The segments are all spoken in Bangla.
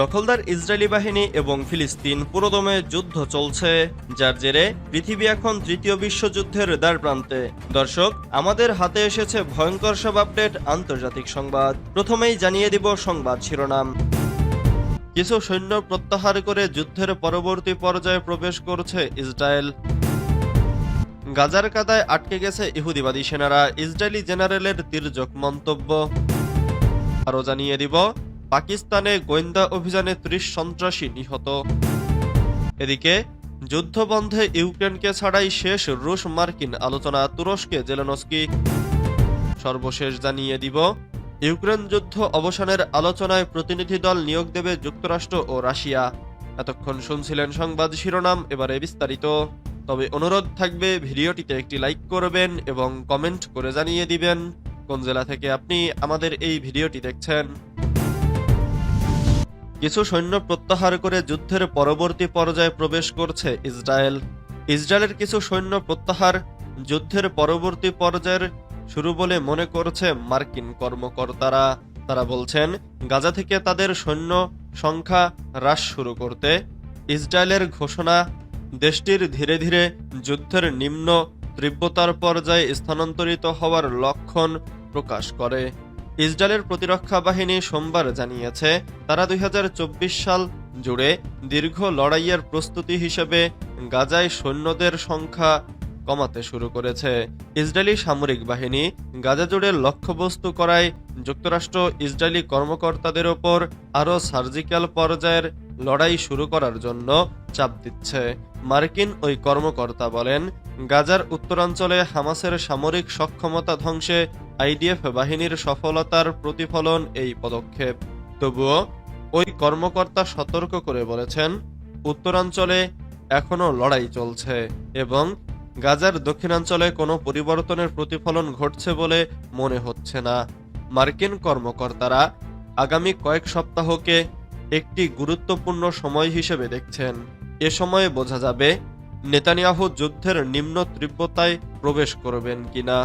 দখলদার ইসরায়েলি বাহিনী এবং ফিলিস্তিন পুরোদমে যুদ্ধ চলছে, যার জেরে পৃথিবী এখন তৃতীয় বিশ্বযুদ্ধের দ্বার প্রান্তে। দর্শক, আমাদের হাতে এসেছে ভয়ঙ্কর সব আপডেট, আন্তর্জাতিক সংবাদ। প্রথমেই জানিয়ে দিব সংবাদ শিরোনাম। কিছু সৈন্য প্রত্যাহার করে যুদ্ধের পরবর্তী পর্যায়ে প্রবেশ করছে ইসরায়েল। গাজার কাদায় আটকে গেছে ইহুদিবাদী সেনারা, ইসরায়েলি জেনারেলের তির্যক মন্তব্য। আরও জানিয়ে দিব পাকিস্তানে গোয়েন্দা অভিযানে ত্রিশ সন্ত্রাসী নিহত। এদিকে, যুদ্ধবন্ধে ইউক্রেনকে ছাড়াই শেষ রুশ মার্কিন আলোচনা তুরস্কে জেলেনস্কি। সর্বশেষ জানিয়ে দিব, ইউক্রেন যুদ্ধ অবসানের আলোচনায় প্রতিনিধি দল নিয়োগ দেবে যুক্তরাষ্ট্র ও রাশিয়া। এতক্ষণ শুনছিলেন সংবাদ শিরোনাম, এবারে বিস্তারিত। তবে অনুরোধ থাকবে, ভিডিওটিতে একটি লাইক করবেন এবং কমেন্ট করে জানিয়ে দিবেন, কোন জেলা থেকে আপনি আমাদের এই ভিডিওটি দেখছেন। কিছু সৈন্য প্রত্যাহার করে যুদ্ধের পরবর্তী পর্যায়ে প্রবেশ করছে ইসরায়েল। ইসরায়েলের কিছু সৈন্য প্রত্যাহার যুদ্ধের পরবর্তী পর্যায়ের শুরু বলে মনে করছে মার্কিন কর্মকর্তারা। তারা বলছেন, গাজা থেকে তাদের সৈন্য সংখ্যা হ্রাস শুরু করতে ইসরায়েলের ঘোষণা দেশটির ধীরে ধীরে যুদ্ধের নিম্ন তীব্রতার পর্যায়ে স্থানান্তরিত হওয়ার লক্ষণ প্রকাশ করে। ইসরায়েলের প্রতিরক্ষা বাহিনী সোমবার জানিয়েছে, তারা দুই হাজার চব্বিশ সাল জুড়ে দীর্ঘ লড়াইয়ের প্রস্তুতি হিসেবে গাজায় সৈন্যদের সংখ্যা কমাতে শুরু করেছে। ইসরায়েলি সামরিক বাহিনী গাজা জুড়ে লক্ষ্যবস্তু করায় যুক্তরাষ্ট্র, ইসরায়েলি কর্মকর্তাদের ওপর আরও সার্জিক্যাল পর্যায়ের লড়াই শুরু করার জন্য চাপ দিচ্ছে। মার্কিন ওই কর্মকর্তা বলেন, গাজার উত্তরাঞ্চলে হামাসের সামরিক সক্ষমতা ধ্বংসে আইডিএফ বাহিনীর সফলতার প্রতিফলন এই পদক্ষেপ। তবুও, ওই কর্মকর্তা সতর্ক করে বলেছেন, উত্তরাঞ্চলে এখনও লড়াই চলছে এবং গাজার দক্ষিণাঞ্চলে কোনো পরিবর্তনের প্রতিফলন ঘটছে বলে মনে হচ্ছে না। মার্কিন কর্মকর্তারা আগামী কয়েক সপ্তাহকে একটি গুরুত্বপূর্ণ সময় হিসেবে দেখছেন। এ সময়ে বোঝা যাবে, নেতানিয়াহু যুদ্ধের নিম্ন তীব্রতায় প্রবেশ করবেন কিনা।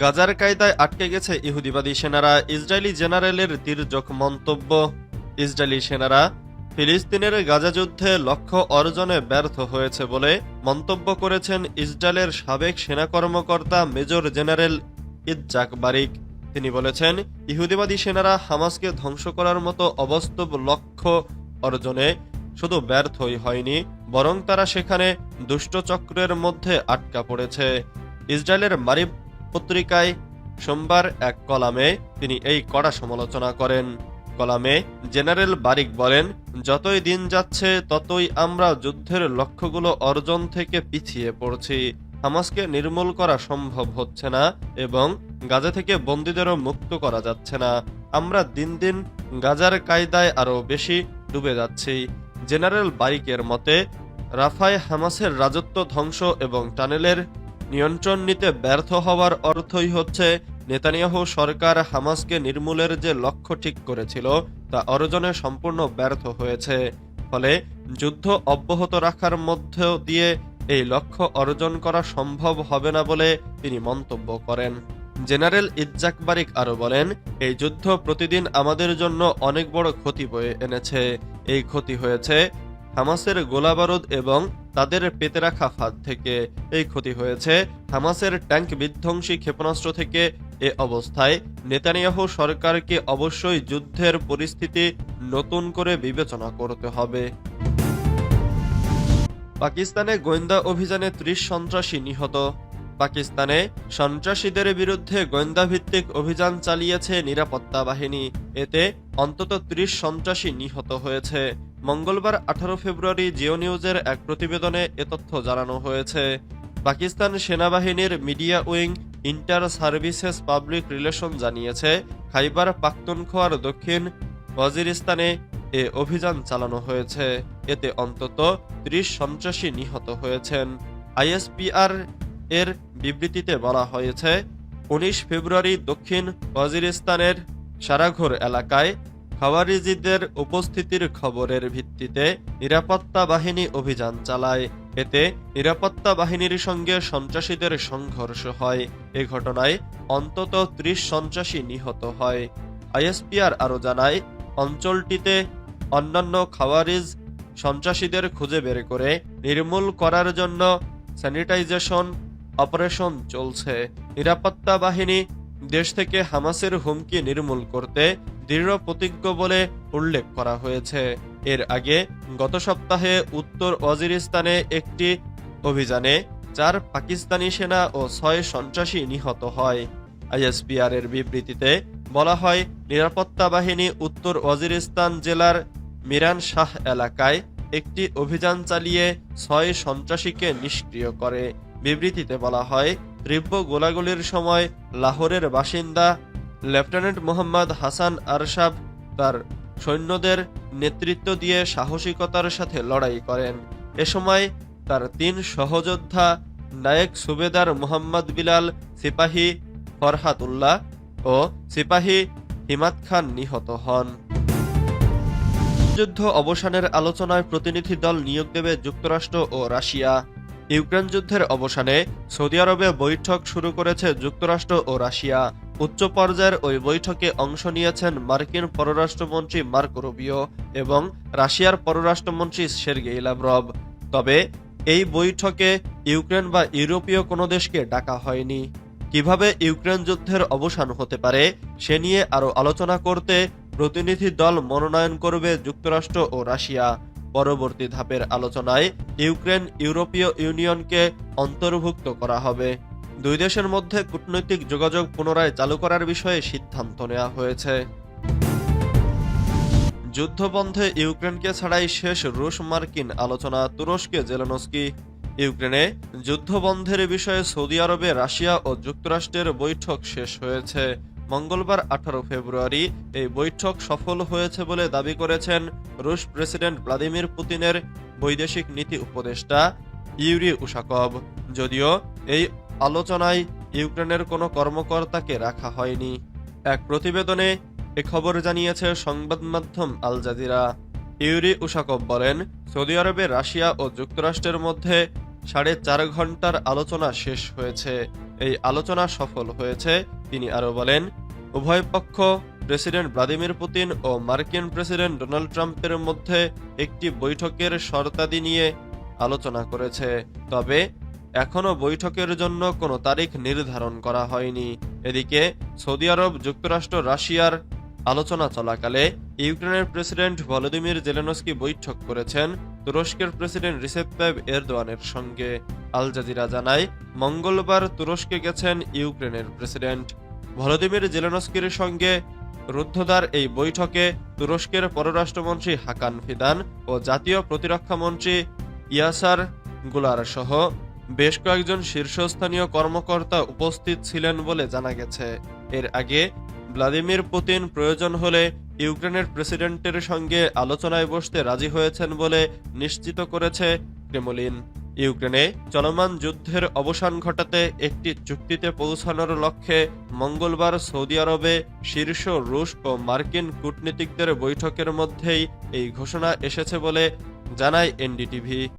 গাজার কায়দায় আটকে গেছে ইহুদিবাদী সেনারা। ইসরায়েলি জেনারেলের তির্যক মন্তব্য। ইসরায়েলি সেনারা ফিলিস্তিনের গাজা যুদ্ধে লক্ষ্য অর্জনে ব্যর্থ হয়েছে বলে মন্তব্য করেছেন ইসরায়েলের সাবেক সেনা কর্মকর্তা মেজর জেনারেল ইজ্জাক বারিক। তিনি বলেছেন, ইহুদিবাদী সেনারা হামাসকে ধ্বংস করার মতো অবাস্তব লক্ষ্য অর্জনে শুধু ব্যর্থই হয়নি, বরং তারা সেখানে দুষ্টচক্রের মধ্যে আটকা পড়েছে। ইসরায়েলের মারিব পত্রিকায় সোমবার এক কলামে তিনি এই কড়া সমালোচনা করেন। কলামে জেনারেল বারিক বলেন, যতই দিন যাচ্ছে, ততই আমরা যুদ্ধের লক্ষ্যগুলো অর্জন থেকে পিছিয়ে পড়ছি। হামাসকে নির্মূল করা সম্ভব হচ্ছে না এবং গাজা থেকে বন্দীদেরও মুক্ত করা যাচ্ছে না। আমরা দিন দিন গাজার কায়দায় আরও বেশি ডুবে যাচ্ছি। জেনারেল বারিকের মতে, রাফায় হামাসের রাজত্ব ধ্বংস এবং টানেলের নিয়ন্ত্রণ নিতে ব্যর্থ হওয়ার অর্থই হচ্ছে নেতানিয়াহু সরকার হামাসকে নির্মূলের যে লক্ষ্য ঠিক করেছিল, তা অর্জনে সম্পূর্ণ ব্যর্থ হয়েছে। ফলে যুদ্ধ অব্যাহত রাখার মধ্য দিয়ে এই লক্ষ্য অর্জন করা সম্ভব হবে না বলে তিনি মন্তব্য করেন। জেনারেল ইজ্জাক বারিক আরও বলেন, এই যুদ্ধ প্রতিদিন আমাদের জন্য অনেক বড় ক্ষতি বয়ে এনেছে। এই ক্ষতি হয়েছে হামাসের গোলাবারুদ এবং তাদের পেতে রাখা ফাঁদ থেকে এই ক্ষতি হয়েছে। হামাসের ট্যাঙ্ক বিধ্বংসী ক্ষেপণাস্ত্র থেকে এ অবস্থায় নেতানিয়াহু সরকারকে অবশ্যই যুদ্ধের পরিস্থিতি নতুন করে বিবেচনা করতে হবে। পাকিস্তানে গোয়েন্দা অভিযানে ত্রিশ সন্ত্রাসী নিহত। পাকিস্তানে সন্ত্রাসীদের বিরুদ্ধে গোয়েন্দা ভিত্তিক অভিযান চালিয়েছে নিরাপত্তা বাহিনী। এতে অন্তত ত্রিশ সন্ত্রাসী নিহত হয়েছে। মঙ্গলবার আঠারো ফেব্রুয়ারি জিও নিউজের এক প্রতিবেদনে এ তথ্য জানানো হয়েছে। পাকিস্তান সেনাবাহিনীর media wing inter services public relation জানিয়েছে, খাইবার পাখতুনখোয়ার দক্ষিণ ওয়াজিরিস্তানে এ অভিযান চালানো হয়েছে। এতে অন্তত ত্রিশ সন্ত্রাসী নিহত হয়েছেন। আইএসপিআর এর বিবৃতিতে বলা হয়েছে, উনিশ ফেব্রুয়ারি দক্ষিণ ওয়াজিরিস্তানের সারাঘোর এলাকায় খাওয়ারিজিদের উপস্থিতির খবরের ভিত্তিতে নিরাপত্তা বাহিনী অভিযান চালায়। এতে নিরাপত্তা বাহিনীর সঙ্গে সন্ত্রাসীদের সংঘর্ষ হয়। এ ঘটনায় অন্তত ত্রিশ সন্ত্রাসী নিহত হয়। আইএসপিআর আরও জানায়, অঞ্চলটিতে অন্যান্য খাওয়ারিজ সন্ত্রাসীদের খুঁজে বের করে নির্মূল করার জন্য স্যানিটাইজেশন অপারেশন চলছে। নিরাপত্তা বাহিনী দেশ থেকে হামাসের হুমকি নির্মূল করতে দৃঢ় প্রতিজ্ঞ বলে উল্লেখ করা হয়েছে। এর আগে গত সপ্তাহে উত্তর ওয়াজিরিস্তানে একটি অভিযানে চার পাকিস্তানি সেনা ও ছয় সন্ত্রাসী নিহত হয়। আইএসপিআর এর বিবৃতিতে বলা হয়, নিরাপত্তা বাহিনী উত্তর ওয়াজিরিস্তান জেলার মিরান শাহ এলাকায় একটি অভিযান চালিয়ে ছয় সন্ত্রাসীকে নিষ্ক্রিয় করে। বিবৃতিতে বলা হয়, তীব্র গোলাগুলির সময় লাহোরের বাসিন্দা লেফটেন্যান্ট মোহাম্মদ হাসান আরশাব তার সৈন্যদের নেতৃত্ব দিয়ে সাহসিকতার সাথে লড়াই করেন। এ সময় তার তিন সহযোদ্ধা নায়েক সুবেদার মোহাম্মদ বিলাল, সিপাহী ফরহাতুল্লাহ ও সিপাহী হিমাত খান নিহত হন। যুদ্ধ অবসানের আলোচনায় প্রতিনিধি দল নিয়োগ দেবে যুক্তরাষ্ট্র ও রাশিয়া। ইউক্রেন যুদ্ধের অবসানে সৌদি আরবে বৈঠক শুরু করেছে যুক্তরাষ্ট্র ও রাশিয়া। উচ্চ পর্যায়ের ওই বৈঠকে অংশ নিয়েছেন মার্কিন পররাষ্ট্রমন্ত্রী মার্ক রুবিও এবং রাশিয়ার পররাষ্ট্রমন্ত্রী সের্গেই লাভরভ তবে এই বৈঠকে ইউক্রেন বা ইউরোপীয় কোনো দেশকে ডাকা হয়নি। কীভাবে ইউক্রেন যুদ্ধের অবসান হতে পারে সে নিয়ে আরও আলোচনা করতে প্রতিনিধি দল মনোনয়ন করবে যুক্তরাষ্ট্র ও রাশিয়া। পরবর্তী ধাপের আলোচনায় ইউক্রেন ইউরোপীয় ইউনিয়নকে অন্তর্ভুক্ত করা হবে। দুই দেশের মধ্যে কূটনৈতিক যোগাযোগ পুনরায় চালু করার বিষয়ে সিদ্ধান্ত নেওয়া হয়েছে। যুদ্ধবন্ধে ইউক্রেনকে ছাড়াই শেষ রুশ মার্কিন আলোচনা। তুরস্কে জেলেনস্কি। ইউক্রেনে যুদ্ধবন্ধের বিষয়ে সৌদি আরবে রাশিয়া ও যুক্তরাষ্ট্রের বৈঠক শেষ হয়েছে। মঙ্গলবার আঠারো ফেব্রুয়ারি এই বৈঠক সফল হয়েছে বলে দাবি করেছেন রুশ প্রেসিডেন্ট ভ্লাদিমির পুতিনের বৈদেশিক নীতি উপদেষ্টা ইউরি উশাকভ যদিও এই আলোচনায় ইউক্রেনের কোনো কর্মকর্তাকে রাখা হয়নি। এক প্রতিবেদনে এ খবর জানিয়েছে সংবাদ মাধ্যম আল জাজিরা। ইউরি উশাকভ বলেন, সৌদি আরবে রাশিয়া ও যুক্তরাষ্ট্রের মধ্যে সাড়ে চার ঘণ্টার আলোচনা শেষ হয়েছে। এই আলোচনা সফল হয়েছে, তিনি আরও বলেন, উভয় পক্ষ, প্রেসিডেন্ট ভ্লাদিমির পুতিন ও মার্কিন প্রেসিডেন্ট ডোনাল্ড ট্রাম্পের মধ্যে একটি বৈঠকের শর্তাদি নিয়ে আলোচনা করেছে। তবে এখনও বৈঠকের জন্য কোনো তারিখ নির্ধারণ করা হয়নি। এদিকে, সৌদি আরব যুক্তরাষ্ট্র, রাশিয়ার আলোচনা চলাকালে ইউক্রেনের প্রেসিডেন্ট ভলোদিমির জেলেনস্কি বৈঠক করেছেন তুরস্কের প্রেসিডেন্ট রিসেপ এরদোয়ানের সঙ্গে। আল জাজিরা জানায়, মঙ্গলবার তুরস্কে গেছেন ইউক্রেনের প্রেসিডেন্ট। ভলোদিমির জেলেনস্কির সঙ্গে রুদ্ধদ্বার এই বৈঠকে তুরস্কের পররাষ্ট্রমন্ত্রী হাকান ফিদান ও জাতীয় প্রতিরক্ষা মন্ত্রী ইয়াসারগুলার সহ বেশ কয়েকজন শীর্ষস্থানীয় কর্মকর্তা উপস্থিত ছিলেন বলে জানা গেছে। এর আগে ভ্লাদিমির পুতিন প্রয়োজন হলে ইউক্রেনের প্রেসিডেন্টের সঙ্গে আলোচনায় বসতে রাজি হয়েছেন বলে নিশ্চিত করেছে ক্রেমলিন। ইউক্রেনে চলমান যুদ্ধের অবসান ঘটাতে একটি চুক্তিতে পৌঁছানোর লক্ষ্যে মঙ্গলবার সৌদি আরবে শীর্ষ রুশ ও মার্কিন কূটনীতিকদের বৈঠকের মধ্যেই এই ঘোষণা এসেছে বলে জানায় এনডিটিভি।